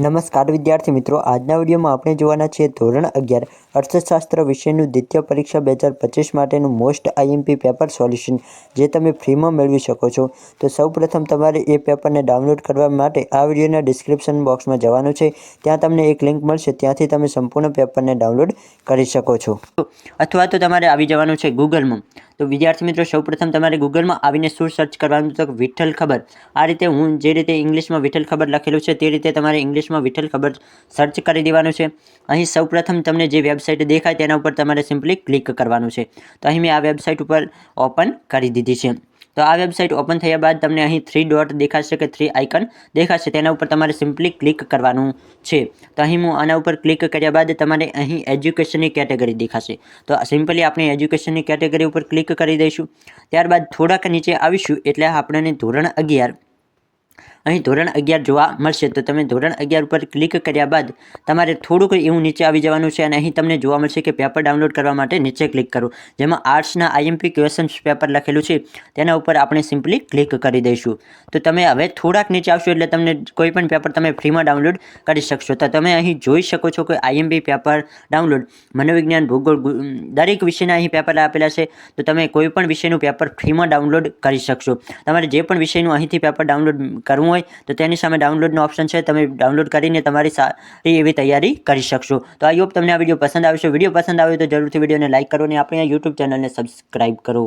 નમસ્કાર વિદ્યાર્થી મિત્રો, આજના વિડીયોમાં આપણે જોવાના છીએ ધોરણ અગિયાર, અર્થશાસ્ત્ર વિષયનું દ્વિતીય પરીક્ષા બે હજાર પચીસ માટેનું મોસ્ટ આઈએમપી પેપર સોલ્યુશન, જે તમે ફ્રીમાં મેળવી શકો છો. તો સૌપ્રથમ તમારે એ પેપરને ડાઉનલોડ કરવા માટે આ વિડીયોના ડિસ્ક્રિપ્શન બોક્સમાં જવાનું છે. ત્યાં તમને એક લિંક મળશે, ત્યાંથી તમે સંપૂર્ણ પેપરને ડાઉનલોડ કરી શકો છો. અથવા તો તમારે આવી જવાનું છે ગૂગલમાં તો વિદ્યાર્થી મિત્રો, સૌપ્રથમ તમારે ગૂગલમાં આવીને શું સર્ચ કરવાનું તો વિઠ્ઠલ ખબર. આ રીતે હું જે રીતે ઇંગ્લિશમાં વિઠ્ઠલ ખબર લખેલું છે તે રીતે તમારે ઇંગ્લિશમાં વિઠ્ઠલ ખબર સર્ચ કરી દેવાનું છે. અહીં સૌપ્રથમ તમને જે વેબસાઇટ દેખાય તેના ઉપર તમારે સિમ્પલી ક્લિક કરવાનું છે. તો અહીં મેં આ વેબસાઇટ ઉપર ઓપન કરી દીધી છે. તો આ વેબસાઇટ ઓપન થયા બાદ તમને અહીં થ્રી ડોટ દેખાશે કે થ્રી આઇકન દેખાશે. તેના ઉપર તમારે સિમ્પલી ક્લિક કરવાનું છે. તો અહીં હું આના ઉપર ક્લિક કર્યા બાદ તમારે અહીં એજ્યુકેશનની કેટેગરી દેખાશે. તો સિમ્પલી આપણે એજ્યુકેશનની કેટેગરી ઉપર ક્લિક કરી દઈશું. ત્યારબાદ થોડાક નીચે આવીશું એટલે આપણને ધોરણ અગિયાર અહીં ધોરણ અગિયાર જોવા મળશે. તો તમે ધોરણ અગિયાર ઉપર ક્લિક કર્યા બાદ તમારે થોડુંક એવું નીચે આવી જવાનું છે અને અહીં તમને જોવા મળશે કે પેપર ડાઉનલોડ કરવા માટે નીચે ક્લિક કરો. જેમાં આર્ટ્સના આઈએમપી ક્વેશ્ચન્સ પેપર લખેલું છે. તેના ઉપર આપણે સિમ્પલી ક્લિક કરી દઈશું. તો તમે હવે થોડાક નીચે આવશો એટલે તમને કોઈ પણ પેપર તમે ફ્રીમાં ડાઉનલોડ કરી શકશો. તો તમે અહીં જોઈ શકો છો કે આઈએમપી પેપર ડાઉનલોડ મનોવિજ્ઞાન, ભૂગોળ દરેક વિષયના અહીં પેપર આપેલા છે. તો તમે કોઈ પણ વિષયનું પેપર ફ્રીમાં ડાઉનલોડ કરી શકશો. તમારે જે પણ વિષયનું અહીંથી પેપર ડાઉનલોડ કરવું હોય તો તેની સામે ડાઉનલોડનો ઓપ્શન છે. તમે ડાઉનલોડ કરીને તમારી સારી એવી તૈયારી કરી શકશો. તો આ યોગ તમને આ વીડિયો પસંદ આવશે. વીડિયો પસંદ આવે તો જરૂરથી વિડીયોને લાઇક કરો અને આપણી આ યુટ્યુબ ચેનલને સબસ્ક્રાઇબ કરો.